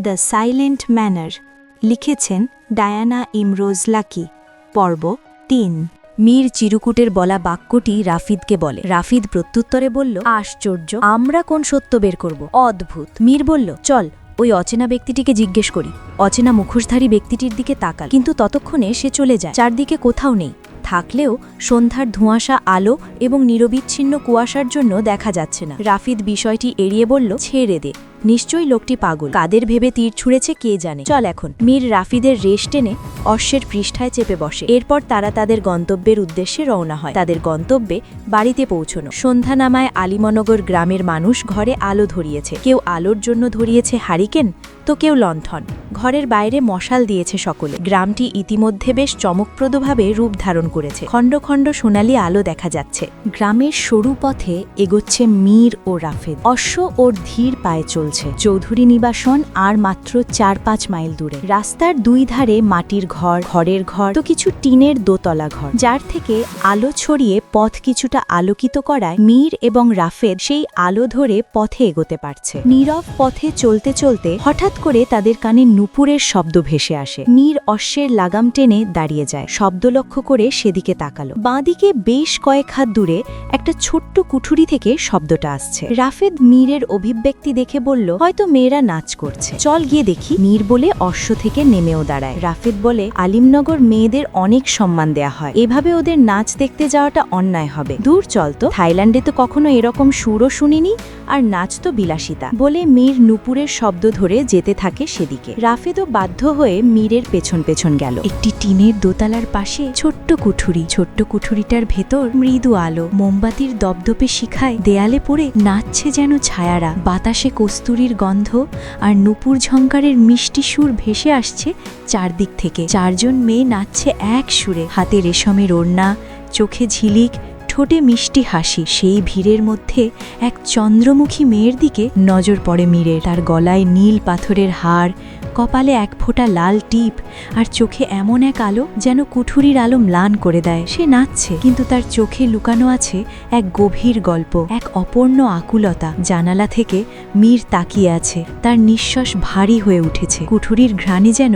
The silent manner লিখেছেন Diana Imroz Lucky. পর্ব তিন। মীর চিরুকুটের বলা বাক্যটি রাফিদকে বলে। রাফিদ প্রত্যুত্তরে বলল, আশ্চর্য, আমরা কোন সত্য বের করব? অদ্ভুত। মীর বলল, চল, ওই অচেনা ব্যক্তিটিকে জিজ্ঞেস করি। অচেনা মুখোশধারী ব্যক্তিটির দিকে তাকাল। কিন্তু ততক্ষণে সে চলে যায়। চারদিকে কোথাও নেই। থাকলেও সন্ধ্যার ধোঁয়াশা আলো এবং নিরবিচ্ছিন্ন কুয়াশার জন্য দেখা যাচ্ছে না। রাফিদ বিষয়টি এড়িয়ে বলল, ছেড়ে দে। নিশ্চয়ই লোকটি পাগল। কাদের ভেবে তীর ছুঁড়েছে কে জানে? চল এখন। মীর রাফিদের রেশ টেনে অশ্বের পৃষ্ঠায় চেপে বসে। এরপর তারা তাদের গন্তব্যের উদ্দেশ্যে রওনা হয়। তাদের গন্তব্যে বাড়িতে পৌঁছনো। সন্ধ্যা নামায় আলিমনগর গ্রামের মানুষ ঘরে আলো ধরিয়েছে। কেউ আলোর জন্য ধরিয়েছে হারিকেন, তো কেউ লণ্ঠন। ঘরের বাইরে মশাল দিয়েছে সকলে। গ্রামটি ইতিমধ্যে বেশ চমকপ্রদভাবে রূপ ধারণ করেছে। খণ্ড খণ্ড সোনালি আলো দেখা যাচ্ছে। গ্রামের সরু পথে এগোচ্ছে মীর ও রাফেদ। অশ্ব ওর ধীর পায়ে চলছে। চৌধুরী নিবাসন আর মাত্র চার পাঁচ মাইল দূরে। রাস্তার দুই ধারে মাটির ঘর, ঘরের ঘর, তো কিছু টিনের দোতলা ঘর। যার থেকে আলো ছড়িয়ে পথ কিছুটা আলোকিত করায় মীর এবং রাফেদ সেই আলো ধরে পথে এগোতে পারছে। নীরব পথে চলতে চলতে হঠাৎ করে তাদের কানে নুপুরের শব্দ ভেসে আসে। মীর অশ্বের লাগাম টেনে দাঁড়িয়ে যায়। শব্দ লক্ষ্য করে সেদিকে তাকালো। বাঁদিকে বেশ কয়েক হাত দূরে একটা ছোট্ট কুঠুরি থেকে শব্দটা আসছে। রাফেদ মীরের অভিব্যক্তি দেখে বলল হয়তো মেয়েরা নাচ করছে। চল গিয়ে দেখি, মীর বলে অশ্ব থেকে নেমেও দাঁড়ায়। রাফেদ বলে, আলিমনগর মেয়েদের অনেক সম্মান দেয়া হয়। এভাবে ওদের নাচ দেখতে যাওয়াটা অন্যায় হবে। দূর চল তো। থাইল্যান্ডে তো কখনো এরকম সুরও শুনিনি আর নাচ তো বিলাসিতা। বলে মীর নুপুরের শব্দ ধরে যেতে থাকে সেদিকে। রাফেদও বাধ্য হয়ে মীরের পেছন পেছন গেল। একটি টিনের দোতলার পাশে ছোট্ট কুঠুরি, ছোট্ট কুঠুরিটার ভেতর মৃদু আলো, মোমবাতির দপদপে শিখায়, দেয়ালে পড়ে নাচছে যেন ছায়ারা, বাতাসে কস্তুরীর গন্ধ আর নুপুর ঝঙ্কারের মিষ্টি সুর ভেসে আসছে চারদিক থেকে। চারজন মেয়ে নাচছে এক সুরে। হাতে রেশমের ওড়না চোখে ঝিলিক, ঠোঁটে মিষ্টি হাসি। সেই ভিড়ের মধ্যে এক চন্দ্রমুখী মেয়ের দিকে নজর পড়ে মীরের। তার গলায় নীল পাথরের হার কপালে এক ফোঁটা লাল টিপ আর চোখে এমন এক আলো যেন কুঠুরির আলো ম্লান করে দেয়। সে নাচছে, কিন্তু তার চোখে লুকানো আছে এক গভীর গল্প, এক অপর্ণ আকুলতা। জানালা থেকে মীর তাকিয়ে আছে, তার নিঃশ্বাস ভারী হয়ে উঠেছে। কুঠুরির ঘ্রাণে যেন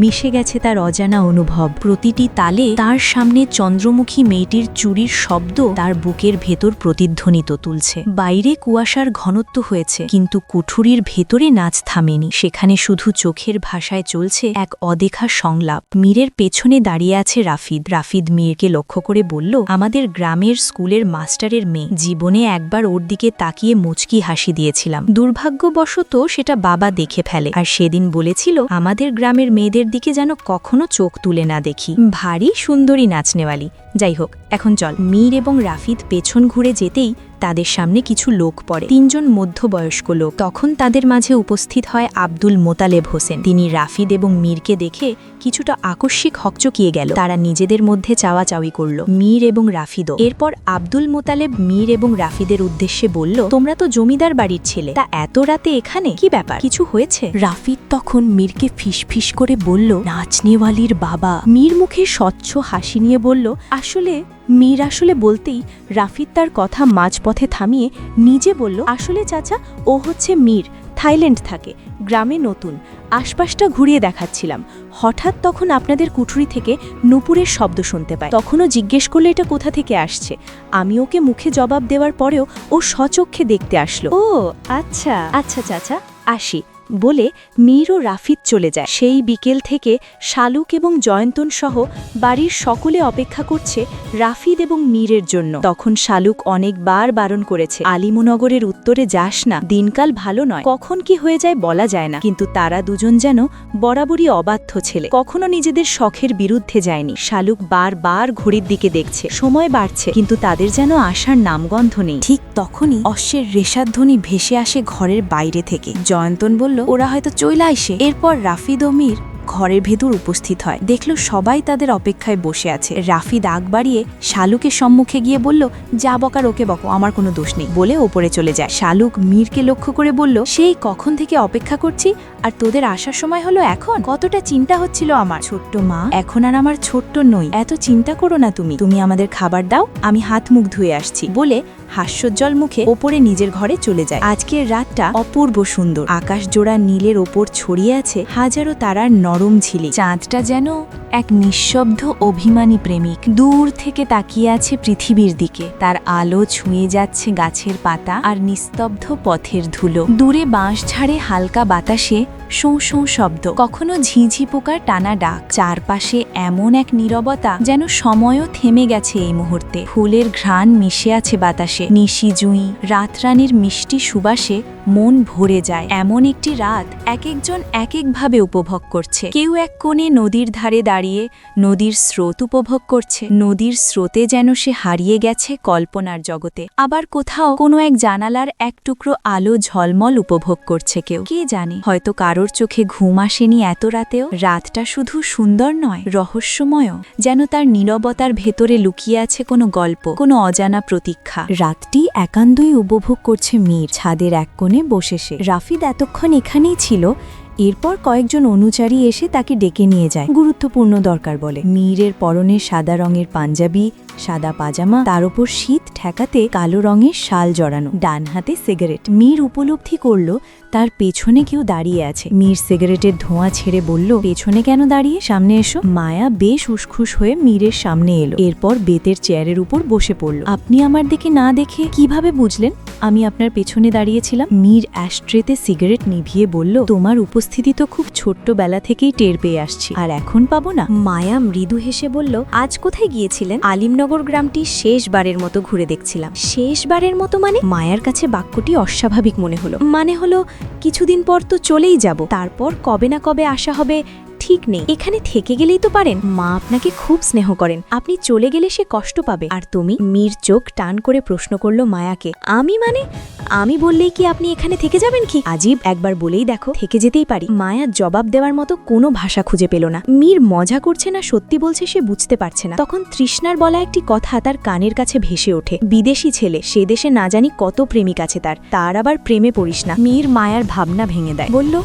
মিশে গেছে তার অজানা অনুভব। প্রতিটি তালে তার সামনে চন্দ্রমুখী মেয়েটির চুরির শব্দ তার বুকের ভেতর প্রতিধ্বনিত তুলছে। বাইরে কুয়াশার ঘনত্ব হয়েছে, কিন্তু কুঠুরির ভেতরে নাচ থামেনি। সেখানে শুধু চোখের ভাষায় চলছে এক অদেখা সংলাপ। মীরের পেছনে দাঁড়িয়ে আছে রাফিদ। রাফিদ মীরকে লক্ষ্য করে বলল, আমাদের গ্রামের স্কুলের মাস্টারের মেয়ে। জীবনে একবার ওর দিকে তাকিয়ে মুচকি হাসি দিয়েছিলাম। দুর্ভাগ্যবশত সেটা বাবা দেখে ফেলে। আর সেদিন বলেছিল, আমাদের গ্রামের মেয়েদের দিকে যেন কখনো চোখ তুলে না দেখি। ভারী সুন্দরী নাচনেওয়ালি যাই হোক, এখন চল। মীর এবং রাফিদ পেছন ঘুরে যেতেই তাদের সামনে কিছু লোক পড়ে। তিনজন মধ্যবয়স্ক লোক। তখন তাদের মাঝে উপস্থিত হয় আব্দুল মোতালেব হোসেন। তিনি রাফিদ এবং মীরকে দেখে কিছুটা আকস্মিক হকচকিয়ে গেল। তারা নিজেদের মধ্যে চাওয়া চাওয়ি করল। মীর এবং রাফিদও। এরপর আব্দুল মোতালেব মীর এবং রাফিদের উদ্দেশ্যে বলল, তোমরা তো জমিদার বাড়ির ছেলে। তা এত রাতে এখানে? কি ব্যাপার? কিছু হয়েছে? রাফিদ তখন মীরকে ফিসফিস করে বলল, নাচনেওয়ালির বাবা। মীর মুখে স্বচ্ছ হাসি নিয়ে বলল, আসলে মীর আসলে বলতেই রাফিদ তার কথা মাঝপথে থামিয়ে নিজে বলল আসলে চাচা ও হচ্ছে মীর থাইল্যান্ড থাকে গ্রামে নতুন। আশপাশটা ঘুরিয়ে দেখাচ্ছিলাম। হঠাৎ তখন আপনাদের কুঠুরি থেকে নুপুরের শব্দ শুনতে পায় তখনও জিজ্ঞেস করলে এটা কোথা থেকে আসছে? আমি ওকে মুখে জবাব দেওয়ার পরেও ও সচক্ষে দেখতে আসলো। ও আচ্ছা। আচ্ছা চাচা আসি। বলে মীর ও রাফিদ চলে যায়। সেই বিকেল থেকে শালুক এবং জয়ন্তন সহ বাড়ির সকলে অপেক্ষা করছে রাফিদ এবং মীরের জন্য। তখন শালুক অনেকবার বারণ করেছে, আলিমুনগরের উত্তরে যাস না, দিনকাল ভালো নয়, কখন কি হয়ে যায় বলা যায় না। কিন্তু তারা দুজন যেন বরাবরই অবাধ্য ছেলে, কখনো নিজেদের শখের বিরুদ্ধে যায়নি। শালুক বারবার ঘড়ির দিকে দেখছে, সময় বাড়ছে, কিন্তু তাদের যেন আসার নামগন্ধ নেই। ঠিক তখনই অশ্বের রেশাধ্বনি ভেসে আসে ঘরের বাইরে থেকে। জয়ন্তন বলল ওরা হয়তো চইলা আইসে এরপর রাফিদ ও মীর ঘরের ভেতর উপস্থিত হয়। দেখল সবাই তাদের অপেক্ষায় বসে আছে। রাফিদ আগ বাড়িয়ে শালুকের সম্মুখে গিয়ে বলল, যা বকার ওকে বকো, আমার কোনো দোষ নেই। বলে ওপরে চলে যায়। শালুক মীরকে লক্ষ্য করে বলল, সেই কখন থেকে অপেক্ষা করছি? আর তোদের আসার সময় হলো এখন? কতটা চিন্তা হচ্ছিল আমার? ছোট্ট মা, এখন আর আমার ছোট্ট নই। এত চিন্তা করো না তুমি। তুমি আমাদের খাবার দাও, আমি হাত মুখ ধুয়ে আসছি। বলে হাস্যোজ্জ্বল মুখে ওপরে নিজের ঘরে চলে যায়। আজকের রাতটা অপূর্ব সুন্দর। আকাশ জোড়া নীলের ওপর ছড়িয়ে আছে হাজারো তারার নরম ঝিলি চাঁদটা যেন এক নিঃশব্দ অভিমানী প্রেমিক। দূর থেকে তাকিয়ে আছে পৃথিবীর দিকে। তার আলো ছুঁয়ে যাচ্ছে গাছের পাতা আর নিস্তব্ধ পথের ধুলো। দূরে বাঁশ ঝাড়ে হালকা বাতাসে শোঁ শোঁ শব্দ। কখনো ঝিঝি পোকার টানা ডাক। চারপাশে এমন এক নীরবতা যেন সময়ও থেমে গেছে এই মুহূর্তে। ফুলের ঘ্রাণ মিশে আছে বাতাসে। নিশি জুঁই, রাতরানীর মিষ্টি সুবাসে মন ভরে যায়। এমন একটি রাত এক একজন এক একভাবে উপভোগ করছে। কেউ এক কোণে নদীর ধারে দাঁড়িয়ে নদীর স্রোত উপভোগ করছে। নদীর স্রোতে যেন সে হারিয়ে গেছে কল্পনার জগতে। আবার কোথাও কোনো এক জানালার এক টুকরো আলো ঝলমল উপভোগ করছে কেউ। কে জানে? হয়তো কারোর চোখে ঘুম আসেনি এত রাতেও, রাতটা শুধু সুন্দর নয়, রহস্যময়ও। যেন তার নীরবতার ভেতরে লুকিয়ে আছে কোনো গল্প, কোনো অজানা প্রতীক্ষা। রাতটি একান্তই উপভোগ করছে মীর। ছাদের এক কোণে বসে সে। রাফিদ এতক্ষণ এখানেই ছিল। এরপর কয়েকজন অনুচারী এসে তাকে ডেকে নিয়ে যায়। গুরুত্বপূর্ণ দরকার বলে। মীরের পরনে সাদা রঙের পাঞ্জাবি সাদা পাজামা, তার উপর শীত ঠেকাতে কালো রঙের শাল জড়ানো, ডান হাতে সিগারেট। মীর উপলব্ধি করল, তার পেছনে কেউ দাঁড়িয়ে আছে। মীর সিগারেটের ধোঁয়া ছেড়ে বলল, পেছনে কেন দাঁড়িয়ে? সামনে এসো। মায়া বেশ উসখুস হয়ে মীরের সামনে এলো। এরপর বেতের চেয়ারের উপর বসে পড়ল। আপনি আমার দিকে না দেখে কীভাবে বুঝলেন? আমি আপনার পেছনে দাঁড়িয়েছিলাম। মীর অ্যাস্ট্রেতে সিগারেট নিভিয়ে বলল, তোমার উপস্থিতি তো খুব ছোট্টবেলা থেকেই টের পেয়ে আসছি, আর এখন পাবো না? মায়া মৃদু হেসে বলল, আজ কোথায় গিয়েছিলেন? আলিমনগর গ্রামটি শেষবারের মতো ঘুরে দেখছিলাম। শেষবারের মতো মানে মায়ার কাছে বাক্যটি অস্বাভাবিক মনে হলো। মানে হলো, কিছুদিন পর তো চলেই যাব। তারপর কবে না কবে আসা হবে ঠিক নেই। এখানে থেকে গেলেই তো পারেন। মা আপনাকে খুব স্নেহ করেন। আপনি চলে গেলে সে কষ্ট পাবে। আর তুমি মীর চোখ টান করে প্রশ্ন করল মায়াকে। আমি মানে? আমি বললেই কি আপনি এখানে থেকে যাবেন কি? আজীব একবার বলেই দেখো, থেকে যেতেই পারি। মায়া জবাব দেওয়ার মতো কোনো ভাষা খুঁজে পেল না। মীর মজা করছে না, সত্যি বলছে সে বুঝতে পারছে না। তখন তৃষ্ণার বলা একটি কথা তার কানের কাছে ভেসে ওঠে। বিদেশি ছেলে, সে দেশে না জানি কত প্রেমিক আছে তার। তার আবার প্রেমে পড়িস না। মীর মায়ার ভাবনা ভেঙে দেয়। বলল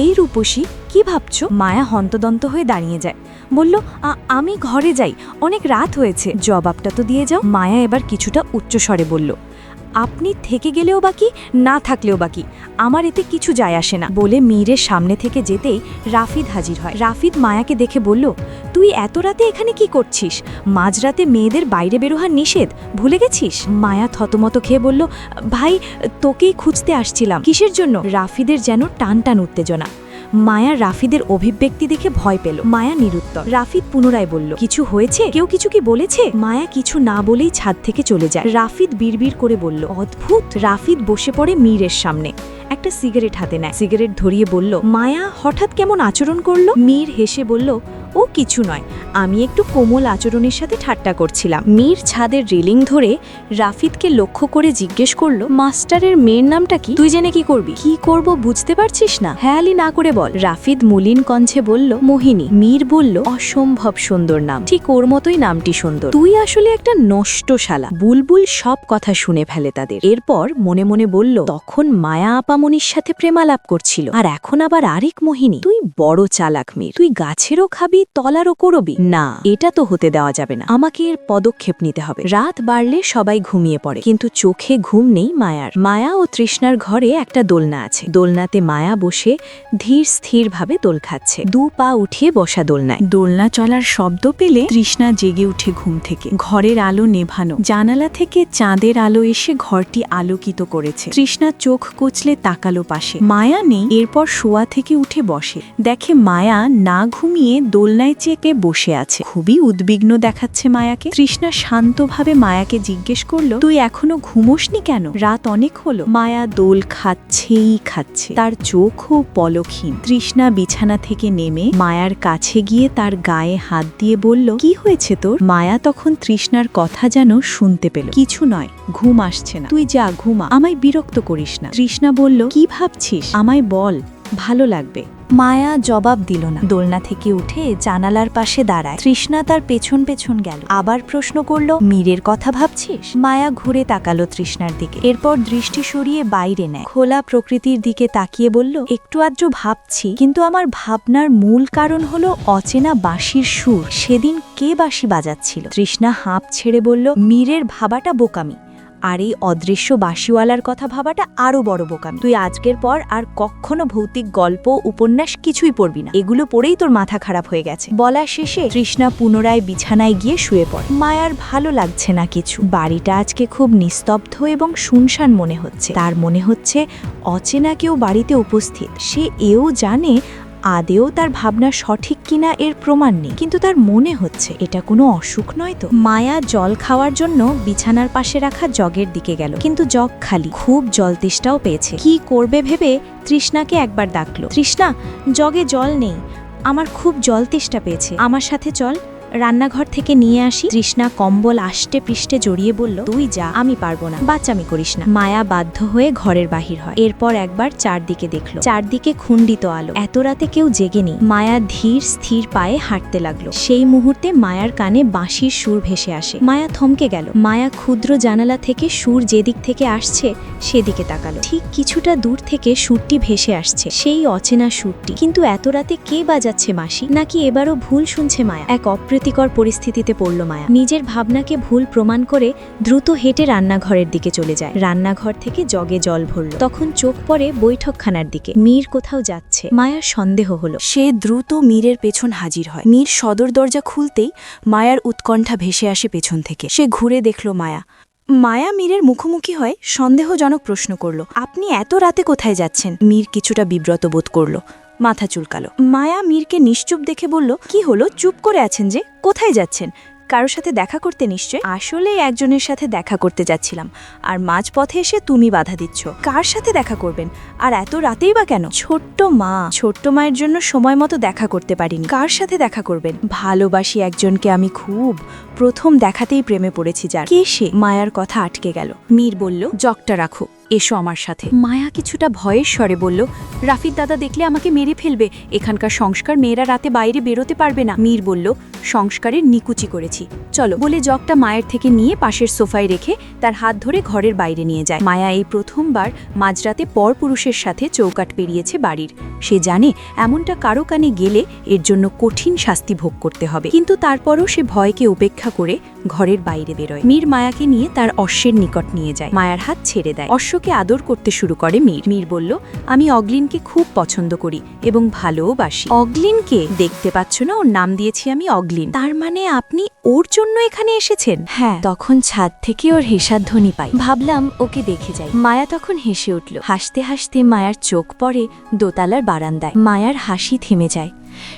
এই রূপসী কি ভাবছ? মায়া হন্তদন্ত হয়ে দাঁড়িয়ে যায়। বলল আমি ঘরে যাই, অনেক রাত হয়েছে। জবাবটা তো দিয়ে যাও। মায়া এবার কিছুটা উচ্চস্বরে বলল আপনি থেকে গেলেও বাকি, না থাকলেও বাকি। আমার এতে কিছু যায় আসে না। বলে মীরের সামনে থেকে যেতেই রাফিদ হাজির হয়। রাফিদ মায়াকে দেখে বলল, তুই এত রাতে এখানে কি করছিস? মাঝরাতে মেয়েদের বাইরে বেরোহার নিষেধ? ভুলে গেছিস? মায়া থতমত খেয়ে বলল, ভাই, তোকেই খুঁজতে আসছিলাম। কিসের জন্য? রাফিদের যেন টান টান উত্তেজনা। মায়া রাফিদের অভিব্যক্তি দেখে ভয় পেল। মায়া নিরুত্তর। রাফিদ পুনরায় বলল, কিছু হয়েছে? কেউ কিছু কি বলেছে? মায়া কিছু না বলেই ছাদ থেকে চলে যায়। রাফিদ বিড়বিড় করে বলল, অদ্ভুত! রাফিদ বসে পড়ে মীরের সামনে। একটা সিগারেট হাতে নেয়। সিগারেট ধরিয়ে বলল, মায়া, হঠাৎ কেমন আচরণ করল? মীর হেসে বলল, ও কিছু নয়। আমি একটু কোমল আচরণের সাথে ঠাট্টা করছিলাম। মীর ছাদের রেলিং ধরে রাফিদকে লক্ষ্য করে জিজ্ঞেস করল, মাস্টারের মেয়ের নামটা কি? তুই জেনে কি করবি? কি করব বুঝতে পারছিস না? হেয়ালি না করে বল। রাফিদ মলিন কঞ্চে বলল, মোহিনী। মীর বলল, অসম্ভব সুন্দর নাম। ঠিক ওর মতোই নামটি সুন্দর। তুই আসলে একটা নষ্ট শালা বুলবুল সব কথা শুনে ফেলে তাদের। এরপর মনে মনে বলল, তখন মায়া আপামনির সাথে প্রেমালাপ করছিল। আর এখন আবার আরেক মোহিনী। তুই বড় চালাক মীর। তুই গাছেরও খাবি, তলারও করবি। না, এটা তো হতে দেওয়া যাবে না। আমাকে এর পদক্ষেপ নিতে হবে। রাত বাড়লে সবাই ঘুমিয়ে পড়ে। কিন্তু চোখে ঘুম নেই মায়ার। মায়া ও তৃষ্ণার ঘরে একটা দোলনা আছে। দোলনাতে মায়া বসে ধীর স্থিরভাবে দোল খাচ্ছে। দু পা উঠিয়ে বসা দোলনায়। দোলনা চলার শব্দ পেলে তৃষ্ণা জেগে উঠে ঘুম থেকে। ঘরের আলো নেভানো। জানালা থেকে চাঁদের আলো এসে ঘরটি আলোকিত করেছে। তৃষ্ণা চোখ কচলে তাকালো পাশে। মায়া নেই, এরপর শোয়া থেকে উঠে বসে। দেখে মায়া না ঘুমিয়ে দোলনায় চেকে বসে আছে। খুবই উদ্বিগ্ন দেখাচ্ছে মায়াকে। তৃষ্ণা শান্তভাবে মায়াকে জিজ্ঞেস করল, তুই এখনও ঘুমোসনি কেন? রাত অনেক হলো। মায়া দোল খাচ্ছেই খাচ্ছে। তার চোখও পলকহীন। তৃষ্ণা বিছানা থেকে নেমে মায়ার কাছে গিয়ে তার গায়ে হাত দিয়ে বলল, কি হয়েছে তোর? মায়া তখন তৃষ্ণার কথা যেন শুনতে পেল। কিছু নয়, ঘুম আসছে না। তুই যা, ঘুমা। আমায় বিরক্ত করিস না। তৃষ্ণা বলল কি ভাবছিস? আমায় বল, ভালো লাগবে। মায়া জবাব দিল না। দোলনা থেকে উঠে জানালার পাশে দাঁড়ায়। তৃষ্ণা তার পেছন পেছন গেল। আবার প্রশ্ন করল, মীরের কথা ভাবছিস? মায়া ঘুরে তাকালো তৃষ্ণার দিকে। এরপর দৃষ্টি সরিয়ে বাইরে নেয়। খোলা প্রকৃতির দিকে তাকিয়ে বলল, একটু আদ্র ভাবছি, কিন্তু আমার ভাবনার মূল কারণ হলো অচেনা বাঁশির সুর। সেদিন কে বাঁশি বাজাচ্ছিল? তৃষ্ণা হাঁপ ছেড়ে বলল, মীরের ভাবাটা বোকামি। আর এই অদৃশ্য বাঁশিওয়ালার কথা ভাবাটা আরও বড় বোকামি। তুই আজকের পর আর কখনো ভৌতিক গল্প, উপন্যাস কিছুই পড়বি না। এগুলো পড়েই তোর মাথা খারাপ হয়ে গেছে। বলা শেষে তৃষ্ণা পুনরায় বিছানায় গিয়ে শুয়ে পড়ে। মায়ার ভালো লাগছে না কিছু। বাড়িটা আজকে খুব নিস্তব্ধ এবং শুনশান মনে হচ্ছে। তার মনে হচ্ছে অচেনা কেউ বাড়িতে উপস্থিত। সে এও জানে আদেও তার ভাবনা সঠিক কিনা এর প্রমাণ নেই। কিন্তু তার মনে হচ্ছে, এটা কোনো অসুখ নয় তো? মায়া জল খাওয়ার জন্য বিছানার পাশে রাখা জগের দিকে গেল। কিন্তু জগ খালি, খুব জল তেষ্টাও পেয়েছে। কি করবে ভেবে তৃষ্ণাকে একবার ডাকলো। তৃষ্ণা, জগে জল নেই, আমার খুব জল তেষ্টা পেয়েছে। আমার সাথে চল। রান্নাঘর থেকে নিয়ে আসি। তৃষ্ণা কম্বল আষ্টে পৃষ্ঠে জড়িয়ে বলল, তুই যা, আমি পারব না। বাচ্চামি করিস না। মায়া বাধ্য হয়ে ঘরের বাহির হয়। এরপর একবার চারদিকে দেখল। চারদিকে খুন্ডিত আলো। এত রাতে কেউ জেগেনি মায়া ধীর, স্থির পায়ে হাঁটতে লাগল। সেই মুহূর্তে মায়ার কানে বাঁশির সুর ভেসে আসে। মায়া থমকে গেল। মায়া ক্ষুদ্র জানালা থেকে সুর যেদিক থেকে আসছে, সেদিকে তাকালো। ঠিক কিছুটা দূর থেকে সুরটি ভেসে আসছে, সেই অচেনা সুরটি। কিন্তু এত রাতে কে বাজাচ্ছে মাসি? নাকি এবারও ভুল শুনছে মায়া? এক অপ্রীতিকর পরিস্থিতিতে পড়ল মায়া। নিজের ভাবনাকে ভুল প্রমাণ করে দ্রুত হেঁটে রান্নাঘরের দিকে চলে যায়। রান্নাঘর থেকে জগে জল ভরল। তখন চোখ পড়ে বৈঠকখানার দিকে। মীর কোথাও যাচ্ছে। মায়ার সন্দেহ হলো। সে দ্রুত মীরের পেছন হাজির হয়। মীর সদর দরজা খুলতেই মায়ার উৎকণ্ঠা ভেসে আসে পেছন থেকে। সে ঘুরে দেখল মায়া। মায়া মীরের মুখোমুখি হয় সন্দেহজনক প্রশ্ন করল, আপনি এত রাতে কোথায় যাচ্ছেন? মীর কিছুটা বিব্রত বোধ করল মাথা চুলকালো। মায়া মীরকে নিশ্চুপ দেখে বলল, কি হলো? চুপ করে আছেন যে? কোথায় যাচ্ছেন? কারোর সাথে দেখা করতে নিশ্চয়? আসলে একজনের সাথে দেখা করতে যাচ্ছিলাম। আর মাঝপথে এসে তুমি বাধা দিচ্ছ। কার সাথে দেখা করবেন? আর এত রাতেই বা কেন? ছোট্ট মা। ছোট্ট মায়ের জন্য সময় মতো দেখা করতে পারিনি। কার সাথে দেখা করবেন? ভালোবাসি একজনকে আমি খুব। প্রথম দেখাতেই প্রেমে পড়েছি যার। কে সে? মায়ার কথা আটকে গেল। মীর বলল, জগটা রাখো। এসো আমার সাথে। মায়া কিছুটা ভয়ের স্বরে বলল, রাফির দাদা দেখলে আমাকে মেরে ফেলবে। এখানকার সংস্কার মেয়েরা রাতে বাইরে বেরোতে পারবে না। মীর বলল, সংস্কারের নিকুচি করেছি। চলো। বলে জগটা মায়ের থেকে নিয়ে পাশের সোফায় রেখে তার হাত ধরে ঘরের বাইরে নিয়ে যায়। মায়া এই প্রথমবার মাঝরাতে পরপুরুষের সাথে চৌকাট পেরিয়েছে বাড়ির। সে জানে এমনটা কারও কানে গেলে এর জন্য কঠিন শাস্তি ভোগ করতে হবে। কিন্তু তারপরও সে ভয়কে উপেক্ষা করে ঘরের বাইরে বেরোয়। মীর মায়াকে নিয়ে তার অশ্বের নিকট নিয়ে যায়। মায়ার হাত ছেড়ে দেয়। অশ্বকে আদর করতে শুরু করে মীর। মীর বলল, আমি অগ্লিনকে খুব পছন্দ করি এবং ভালোবাসি অগ্লিনকে দেখতে পাচ্ছ না, ওর নাম দিয়েছি আমি অগ্লিন। তার মানে আপনি ওর জন্য এখানে এসেছেন? হ্যাঁ তখন ছাদ থেকে ওর হেসার ধ্বনি পাই। ভাবলাম ওকে দেখে যাই। মায়া তখন হেসে উঠল। হাসতে হাসতে মায়ার চোখ পড়ে দোতলার বারান্দায়। মায়ার হাসি থেমে যায়।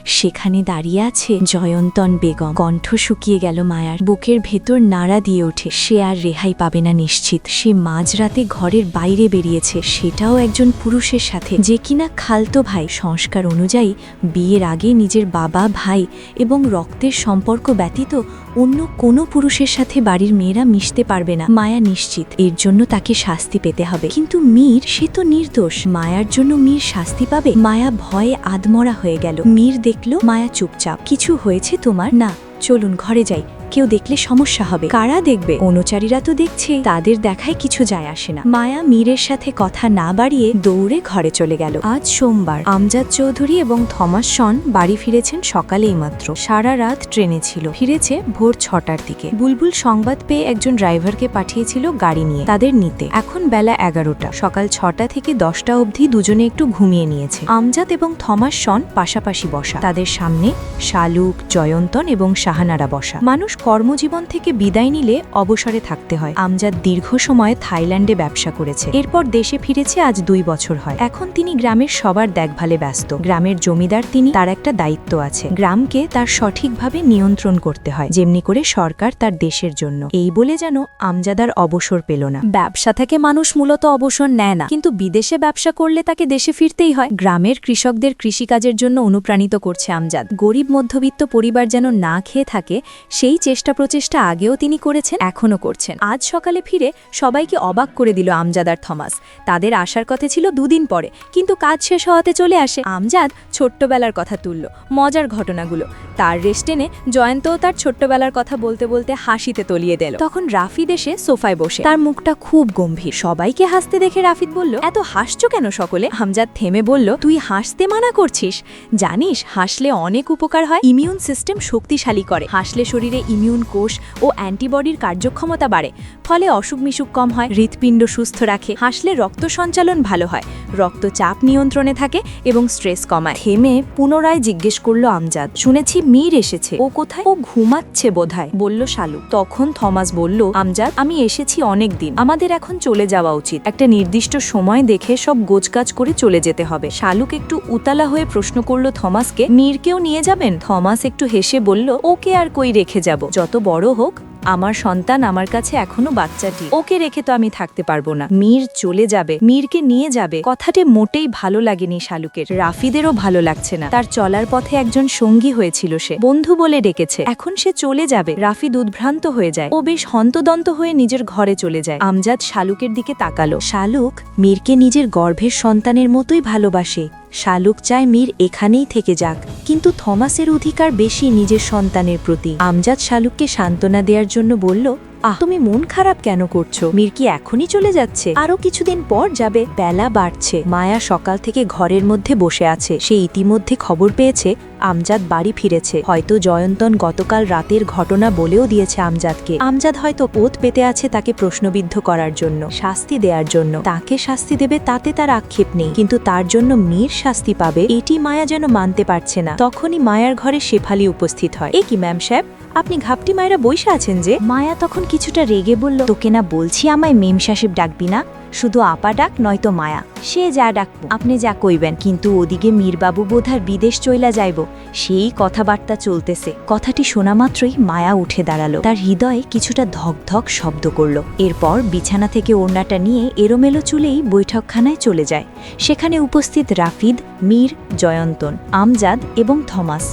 সেখানে দাঁড়িয়ে আছে জয়ন্তন বেগম। কণ্ঠ শুকিয়ে গেল মায়ার। বুকের ভেতর নাড়া দিয়ে ওঠে। সে আর রেহাই পাবে না নিশ্চিত। সে মাঝরাতে ঘরের বাইরে বেরিয়েছে। সেটাও একজন পুরুষের সাথে। যে কিনা খালতো ভাই। সংস্কার অনুযায়ী বিয়ের আগে নিজের বাবা, ভাই এবং রক্তের সম্পর্ক ব্যতীত অন্য কোনো পুরুষের সাথে বাড়ির মেয়েরা মিশতে পারবে না। মায়া নিশ্চিত। এর জন্য তাকে শাস্তি পেতে হবে। কিন্তু মীর, সে তো নির্দোষ। মায়ার জন্য মীর শাস্তি পাবে? মায়া ভয়ে আদমরা হয়ে গেল। মীর দেখল মায়া চুপচাপ। কিছু হয়েছে তোমার? না চলুন ঘরে যাই। কেউ দেখলে সমস্যা হবে। কারা দেখবে? অনুচারীরা তো দেখছে, তাদের দেখায় কিছু যায় আসে না। মায়া মীরের সাথে কথা না বাড়িয়ে দৌড়ে ঘরে চলে গেল। আজ সোমবার, আমজাদ চৌধুরী এবং থমাস শন বাড়ি ফিরেছেন সকালেই মাত্র। সারা রাত ট্রেনে ছিল। ফিরেছে ভোর ছটার দিকে। বুলবুল সংবাদ পেয়ে একজন ড্রাইভারকে পাঠিয়েছিল গাড়ি নিয়ে। তাদের নিতে। এখন বেলা এগারোটা। সকাল ছটা থেকে দশটা অবধি দুজনে একটু ঘুমিয়ে নিয়েছে। আমজাদ এবং থমাস শন পাশাপাশি বসা। তাদের সামনে শালুক, জয়ন্তন এবং শাহানারা বসা। মানুষ কর্মজীবন থেকে বিদায় নিলে অবসরে থাকতে হয়। আমজাদ দীর্ঘ সময় থাইল্যান্ডে ব্যবসা করেছে। এরপর দেশে ফিরেছে আজ দুই বছর হয়। এখন তিনি গ্রামের সবার দেখভালে ব্যস্ত। গ্রামের জমিদার তিনি, তার একটা দায়িত্ব আছে। গ্রামকে তার সঠিকভাবে নিয়ন্ত্রণ করতে হয়, যেমনি করে সরকার তার দেশের জন্য। এই বলে যেন আমজাদার অবসর পেল না। ব্যবসা থেকে মানুষ মূলত অবসর নেয় না, কিন্তু বিদেশে ব্যবসা করলে তাকে দেশে ফিরতেই হয়। গ্রামের কৃষকদের কৃষিকাজের জন্য অনুপ্রাণিত করছে আমজাদ। গরিব মধ্যবিত্ত পরিবার যেন না খেয়ে থাকে, সেই চেষ্টা প্রচেষ্টা আগেও তিনি করেছেন, এখনও করছেন। আজ সকালে ফিরে সবাইকে অবাক করে দিল আমজাদ আর থমাস। তাদের আসার কথা ছিল দুদিন পরে, কিন্তু কাজ শেষ হওয়াতে চলে আসে আমজাদ ছোট্টবেলার কথা তুলল, মজার ঘটনাগুলো। তার রেস্টেনে জয়ন্তও তার ছোট্টবেলার কথা বলতে বলতে হাসিতে তলিয়ে দিল। তখন রাফিদ এসে সোফায় বসে। তার মুখটা খুব গম্ভীর। সবাইকে হাসতে দেখে রাফিদ বলল, এত হাসছো কেন সকলে? হামজাদ থেমে বলল, তুই হাসতে মানা করছিস। জানিস, হাসলে অনেক উপকার হয়, ইমিউন সিস্টেম শক্তিশালী করে। হাসলে শরীরে ইমিউন কোষ ও অ্যান্টিবডির কার্যক্ষমতা বাড়ে। ফলে অসুখ মিসুক কম হয়, হৃৎপিণ্ড সুস্থ রাখে, হাসলে রক্ত সঞ্চালন ভালো হয়, রক্তচাপ নিয়ন্ত্রণে থাকে এবং স্ট্রেস কমায়। থেমে পুনরায় জিজ্ঞেস করল আমজাদ, শুনেছি মীর এসেছে। ও কোথায়? ও ঘুমাচ্ছে বোধহয়, বলল শালু। তখন থমাস বলল, আমজাদ, আমি এসেছি অনেক দিন। আমাদের এখন চলে যাওয়া উচিত। একটা নির্দিষ্ট সময় দেখে সব গোজকাজ করে চলে যেতে হবে। শালুক একটু উতালা হয়ে প্রশ্ন করল থমাসকে, মীরকেও নিয়ে যাবেন? থমাস একটু হেসে বলল, ওকে আর কই রেখে যাব? যত বড় হোক আমার সন্তান আমার কাছে এখনও বাচ্চাটি। ওকে রেখে তো আমি থাকতে পারব না। মীর চলে যাবে। মীরকে নিয়ে যাবে। কথাটি মোটেই ভালো লাগেনি শালুকের। রাফিদেরও ভালো লাগছে না। তার চলার পথে একজন সঙ্গী হয়েছিল সে। বন্ধু বলে ডেকেছে। এখন সে চলে যাবে। রাফিদ উদ্ভ্রান্ত হয়ে যায়। ও বেশ হন্তদন্ত হয়ে নিজের ঘরে চলে যায়। আমজাদ শালুকের দিকে তাকালো। শালুক মীরকে নিজের গর্ভের সন্তানের মতোই ভালোবাসে। শালুক চায় মীর এখানেই থেকে যাক, কিন্তু থমাসের অধিকার বেশি নিজের সন্তানের প্রতি। আমজাদ শালুককে সান্ত্বনা দেওয়ার জন্য বলল আহ। তুমি মন খারাপ কেন করছ? মীর কি এখনই চলে যাচ্ছে? আরও কিছুদিন পর যাবে, বেলা বাড়ছে। মায়া সকাল থেকে ঘরের মধ্যে বসে আছে। সে ইতিমধ্যে খবর পেয়েছে, আমজাদ বাড়ি ফিরেছে। হয়তো জয়ন্তন গতকাল রাতের ঘটনা বলেও দিয়েছে আমজাদকে। আমজাদ হয়তো ওত পেতে আছে তাকে প্রশ্নবিদ্ধ করার জন্য, শাস্তি দেওয়ার জন্য। তাকে শাস্তি দেবে তাতে তার আক্ষেপ নেই। কিন্তু তার জন্য মীর শাস্তি পাবে, এটি মায়া যেন মানতে পারছে না। তখনই মায়ার ঘরে শেফালি উপস্থিত হয়। এ কি, ম্যাম সাহেব? আপনি ঘাপটি মায়েরা বইসা আছেন যে? মায়া তখন কিছুটা রেগে বলল তোকে না বলছি আমায় মেম সাহেব ডাকবি না? শুধু আপা ডাক নয়তো মায়া। সে যা ডাকবো আপনি যা কইবেন, কিন্তু ওদিকে মীরবাবু বোধার বিদেশ চইলা যাইব। সেই কথাবার্তা চলতেছে। কথাটি শোনা মাত্রই মায়া উঠে দাঁড়াল। তার হৃদয়ে কিছুটা ধক ধক শব্দ করল। এরপর বিছানা থেকে ওড়নাটা নিয়ে এলোমেলো চুলেই বৈঠকখানায় চলে যায়। সেখানে উপস্থিত রাফিদ, মীর, জয়ন্তন, আমজাদ এবং থমাস।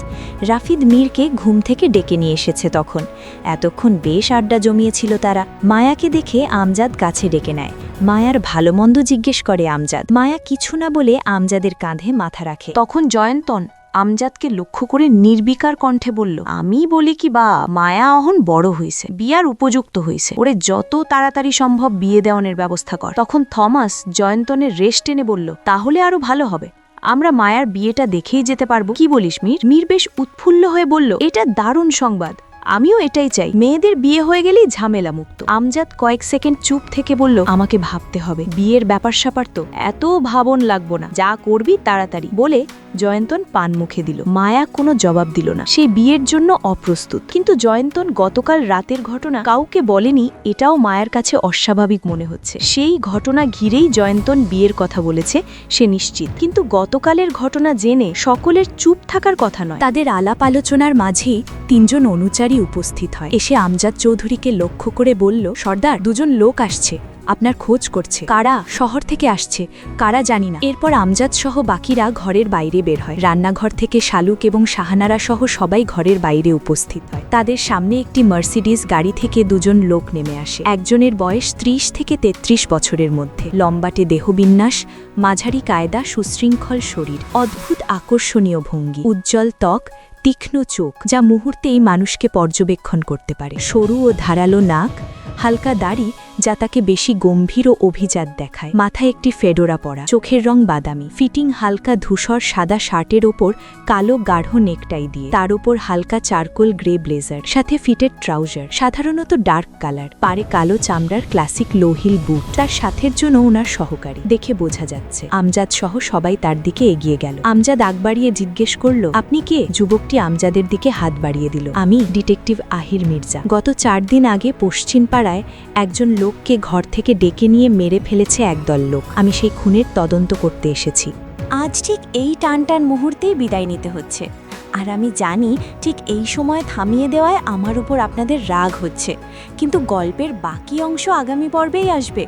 রাফিদ মীরকে ঘুম থেকে ডেকে নিয়ে এসেছে তখন। এতক্ষণ বেশ আড্ডা জমিয়েছিল তারা। মায়াকে দেখে আমজাদ কাছে ডেকে নেয়। মায়ার ভালো মন্দ জিজ্ঞেস করে আমজাদ। মায়া কিছু না বলে আমজাদের কাঁধে মাথা রাখে। তখন জয়ন্তন আমজাদকে লক্ষ্য করে নির্বিকার কণ্ঠে বলল, আমি বলি কি বা, মায়া অহন বড় হইছে, বিয়ার উপযুক্ত হইছে। ওরে যত তাড়াতাড়ি সম্ভব বিয়ে দেওয়ানের ব্যবস্থা কর। তখন থমাস জয়ন্তনের রেস্ট টেনে বলল, তাহলে আরও ভালো হবে। আমরা মায়ার বিয়েটা দেখেই যেতে পারব। কি বলিস মীর? মীর বেশ উৎফুল্ল হয়ে বলল, এটা দারুণ সংবাদ। আমিও এটাই চাই। মেয়েদের বিয়ে হয়ে গেলেই ঝামেলা মুক্ত। আমজাদ কয়েক সেকেন্ড চুপ থেকে বলল, আমাকে ভাবতে হবে। বিয়ের ব্যাপার স্যাপার তো এত ভাবন লাগবো না। যা করবি তাড়াতাড়ি। বলে জয়ন্তন পান মুখে দিল। মায়া কোনো জবাব দিল না। সে বিয়ের জন্য অপ্রস্তুত। কিন্তু জয়ন্তন গতকাল রাতের ঘটনা কাউকে বলেনি, এটাও মায়ের কাছে অস্বাভাবিক মনে হচ্ছে। সেই ঘটনা ঘিরেই জয়ন্তন বিয়ের কথা বলেছে, সে নিশ্চিত। কিন্তু গতকালের ঘটনা জেনে সকলের চুপ থাকার কথা নয়। তাদের আলাপ আলোচনার মাঝেই তিনজন অনুচারী উপস্থিত হয়। এসে আমজাদ চৌধুরীকে লক্ষ্য করে বলল, সর্দার, দুজন লোক আসছে। আপনার খোঁজ করছে। কারা শহর থেকে আসছে, কারা জানি না। এরপর আমজাদ সহ বাকিরা ঘরের বাইরে বের হয়। রান্নাঘর থেকে শালুক এবং শাহানারা সহ সবাই ঘরের বাইরে উপস্থিত হয়। তাদের সামনে একটি মার্সিডিস গাড়ি থেকে দুজন লোক নেমে আসে। একজনের বয়স ত্রিশ থেকে ৩৩ বছরের মধ্যে। লম্বাটে দেহবিন্যাস, মাঝারি কায়দা, সুশৃঙ্খল শরীর, অদ্ভুত আকর্ষণীয় ভঙ্গি, উজ্জ্বল ত্বক, তীক্ষ্ণ চোখ, যা মুহূর্তেই মানুষকে পর্যবেক্ষণ করতে পারে। সরু ও ধারালো নাক, হালকা দাড়ি যা তাকে বেশি গম্ভীর ও অভিজাত দেখায়। মাথায় একটি ফেডোরা পরা, চোখের রং বাদামি, ফিটিং হালকা ধূসর সাদা শার্টের ওপর কালো গাঢ় নেকটাই দিয়ে, তার ওপর হালকা চারকোল গ্রে ব্লেজার, সাথে ফিটেড ট্রাউজার, সাধারণত ডার্ক কালার পারে কালো চামড়ার ক্লাসিক লোহিল বুট, তার সাথের জন্য ওনার সহকারী। দেখে বোঝা যাচ্ছে, আমজাদ সহ সবাই তার দিকে এগিয়ে গেল। আমজাদ আগ বাড়িয়ে জিজ্ঞেস করল, আপনি কে? যুবকটি আমজাদের দিকে হাত বাড়িয়ে দিল, আমি ডিটেকটিভ আহির মির্জা। গত চার দিন আগে পশ্চিম পাড়ায় একজন লোককে ঘর থেকে ডেকে নিয়ে মেরে ফেলেছে একদল লোক। আমি সেই খুনের তদন্ত করতে এসেছি। আজ ঠিক এই টান টান মুহূর্তেই বিদায় নিতে হচ্ছে। আর আমি জানি ঠিক এই সময় থামিয়ে দেওয়ায় আমার উপর আপনাদের রাগ হচ্ছে। কিন্তু গল্পের বাকি অংশ আগামী পর্বেই আসবে।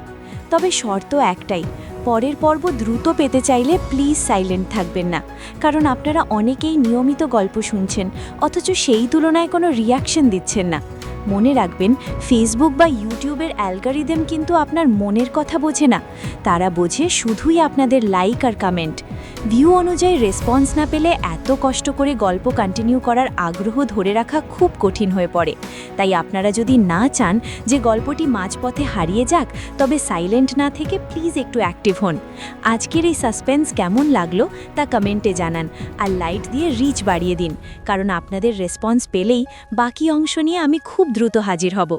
তবে শর্ত একটাই, পরের পর্ব দ্রুত পেতে চাইলে প্লিজ সাইলেন্ট থাকবেন না। কারণ আপনারা অনেকেই নিয়মিত গল্প শুনছেন, অথচ সেই তুলনায় কোনো রিয়াকশন দিচ্ছেন না। মনে রাখবেন ফেসবুক বা ইউটিউবের অ্যালগারিদেম কিন্তু আপনার মনের কথা বোঝে না। তারা বোঝে শুধুই আপনাদের লাইক আর কমেন্ট ভিউ অনুযায়ী রেসপন্স না পেলে এত কষ্ট করে গল্প কন্টিনিউ করার আগ্রহ ধরে রাখা খুব কঠিন হয়ে পড়ে। তাই আপনারা যদি না চান যে গল্পটি মাঝপথে হারিয়ে যাক, তবে সাইলেন্ট না থেকে প্লিজ একটু অ্যাক্টিভ হন। আজকের এই সাসপেন্স কেমন লাগল তা কমেন্টে জানান আর লাইট দিয়ে রিচ বাড়িয়ে দিন। কারণ আপনাদের রেসপন্স পেলেই বাকি অংশ নিয়ে আমি খুব দ্রুত হাজির হব।